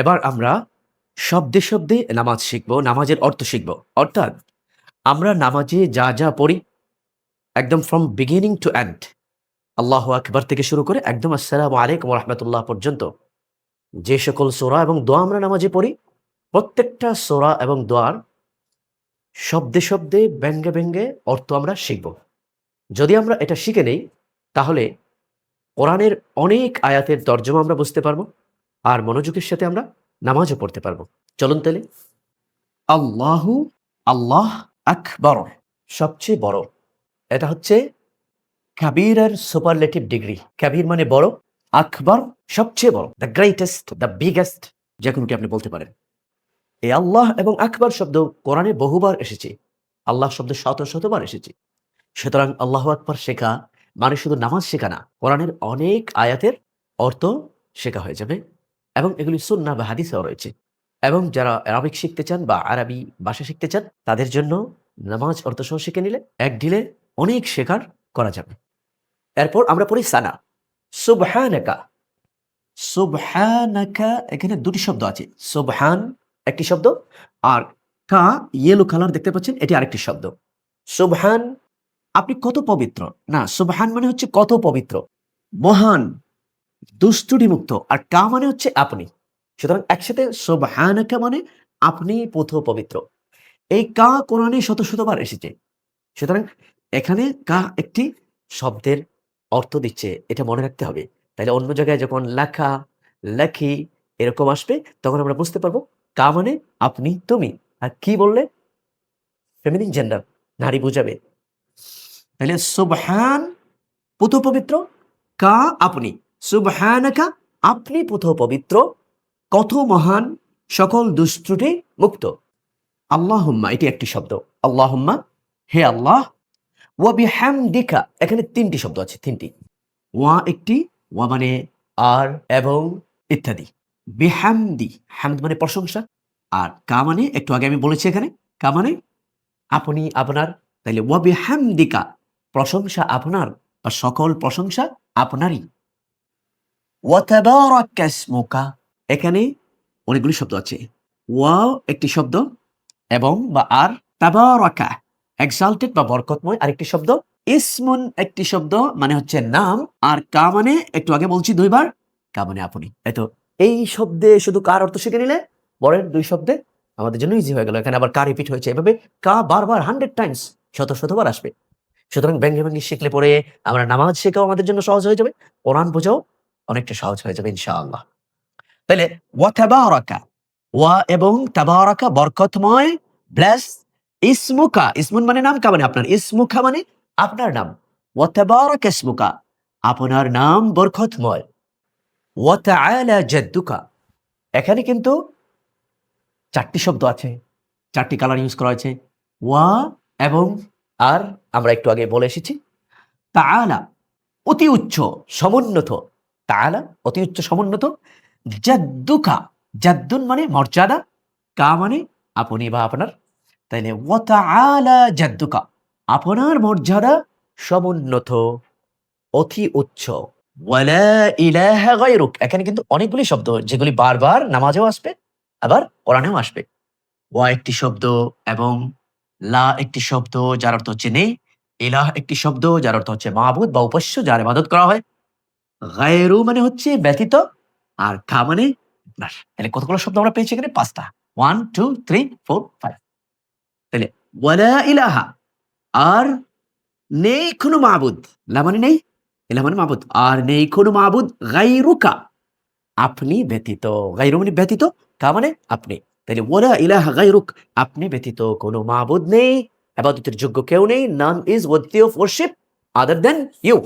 এবার আমরা শব্দে শব্দে নামাজ শিখব, নামাজের অর্থ শিখব। অর্থাৎ আমরা নামাজে যা যা পড়ি, একদম ফ্রম বিগিনিং টু এন্ড আল্লাহ আকবার থেকে শুরু করে একদম আসসালামু আলাইকুম রহমতুল্লাহ পর্যন্ত, যে সকল সোরা এবং দোয়া আমরা নামাজে পড়ি, প্রত্যেকটা সোরা এবং দোয়ার শব্দে শব্দে ব্যঙ্গে ব্যঙ্গে অর্থ আমরা শিখব। যদি আমরা এটা শিখে নেই, তাহলে কোরআনের অনেক আয়াতের তর্জমা আমরা বুঝতে পারব। আর মনোযোগের সাথে আমরা নামাজও পড়তে পারব। চলুন তাহলে। আল্লাহু আল্লাহ আকবর। সবচেয়ে বড়। এটা হচ্ছে কাবিরের সুপারলেটিভ ডিগ্রি। কাবির মানে বড়? আকবর সবচেয়ে বড়। দ্য গ্রেটেস্ট দ্য বিগেস্ট যে কোনো কি আপনি বলতে পারেন। এই আল্লাহ এবং আকবর শব্দ কোরআনে বহুবার এসেছে। আল্লাহ শব্দ শত শতবার এসেছে। সুতরাং আল্লাহ আকবর শেখা মানে শুধু নামাজ শেখা না কোরআনের অনেক আয়াতের অর্থ শেখা হয়ে যাবে। এবং এগুলি সুন্না বা হাদিসেও রয়েছে। এবং যারা আরবিক শিখতে চান বা আরবি ভাষা শিখতে চান, তাদের জন্য নামাজ অর্থ সহ শিখে নিলে এক ঢিলে অনেক শেখার করা যাবে। এরপর আমরা পড়ি সানা। সুবহানাকা। সুবহানাকা, এখানে দুটি শব্দ আছে। সুবহান, একটি শব্দ, আর কা, ইয়েলো কালার দেখতে পাচ্ছেন, এটি আরেকটি শব্দ। সুবহান, আপনি কত পবিত্র? না, সুবহান মানে হচ্ছে কত পবিত্র? মহান দুষ্টুটি মুক্ত আর কা মানে হচ্ছে আপনি। সুতরাং একসাথে সুবহানাকা মানে আপনি পথ পবিত্র। এই কা কোরআনে শত শতবার এসেছে। সুতরাং এখানে কা একটি শব্দের অর্থ দিচ্ছে। এটা মনে রাখতে হবে। তাহলে অন্য জায়গায় যখন লেখা, লেখি এরকম আসবে, তখন আমরা বুঝতে পারব কা মানে আপনি, তুমি। আর কি বললে? ফেমিনিন জেন্ডার নারী বুঝাবে। তাহলে সুবহান পুত পবিত্র কা, আপনি। সুবহানাকা, আপনি পুত পবিত্র, কত মহান সকল দুষ্ট্রুটি মুক্ত। আল্লাহুম্মা, এটি একটি শব্দ। আল্লাহুম্মা, হে আল্লাহ, ওয়া বিহামদিকা, এখানে তিনটি শব্দ আছে, তিনটি। ওয়া একটি, ওয়া মানে আর এবং ইত্যাদি। বিহামদি, হামদ মানে প্রশংসা, আর কা মানে একটু আগে আমি বলেছি এখানে, কা মানে আপনি, আপনার, তাইলে ওয়া বিহামদিকা, প্রশংসা আপনার, বা সকল প্রশংসা আপনারই। এখানে অনেকগুলি শব্দ আছে। ওয়া একটি শব্দ এবং বা আর তাবারাকা এক্সাল্টেড বা বরকতময় আরেকটি শব্দ। ইসমুন একটি শব্দ মানে হচ্ছে নাম, আর কা মানে একটু আগে বলছি দুইবার, কা মানে আপনি। এতো এই শব্দে শুধু কার অর্থ শিখে নিলে? পরের দুই শব্দে আমাদের জন্য ইজি হয়ে গেল। এখানে আবার কা রিপিট হয়েছে। এভাবে কা বারবার হান্ড্রেড টাইমস শত শতবার আসবে। সুতরাং ব্যঙ্গে ব্যঙ্গে শিখলে পরে আমরা নামাজ শেখাও আমাদের জন্য সহজ হয়ে যাবে। কোরআন বোঝাও অনেকটা সহজ হয়ে যাবে, ইনশাআল্লাহ। তাহলে ওয়া তাবারাকা ওয়া এবং তাবারাকা বরকতময়, ব্লেস, ইসমুকা, ইসমুন মানে নাম কা মানে আপনার ইসমুখা মানে আপনার নাম। ওয়া তাবারাকা ইসমুকা, আপনার নাম বরকতময়। ওয়া তাআলা জাদ্দুকা, এখানে কিন্তু চারটি শব্দ আছে, চারটি কালার ইউজ করা হয়েছে, ওয়া এবং আর, আমরা একটু আগে বলে এসেছি। তাআলা, অতি উচ্চ, সমুন্নত তাআলা অতি উচ্চ সমুন্নত। জাদ্দুকা, জাদ্দুন মানে মর্যাদা, কা মানে আপনি বা আপনার। তাইলে ওয়া তাআলা জাদ্দুকা, আপনার মর্যাদা সমুন্নত, অতি উচ্চ। এখানে কিন্তু অনেকগুলি শব্দ, যেগুলি বারবার নামাজেও আসবে, আবার কোরআনেও আসবে। ওয়া একটি শব্দ এবং লা একটি শব্দ, যার অর্থ হচ্ছে নেই। ইলাহ একটি শব্দ, যার অর্থ হচ্ছে মাহবুদ বা উপাস্য, যার ইবাদত করা হয়। গায়রু মানে হচ্ছে ব্যতীত আর কা মানে তাহলে কতগুলো শব্দ আমরা পেয়েছি এখানে? পাঁচটা। One two three four five তাহলে ওয়ালা ইলাহা, আর নেই কোনো মাহবুদ লা মানে নেই? ইলাহ মানে মাহবুদ আর নেই কোনো মাহবুদ গাইরুকা আপনি ব্যতীত গাইরু মানে ব্যতীত কা মানে আপনি। তাহলে ওয়ালা ইলাহা গাইরুক আপনি ব্যতীত কোনো মাহবুদ নেই। আবাদতের যোগ্য কেউ নেই। None is worthy of worship other than you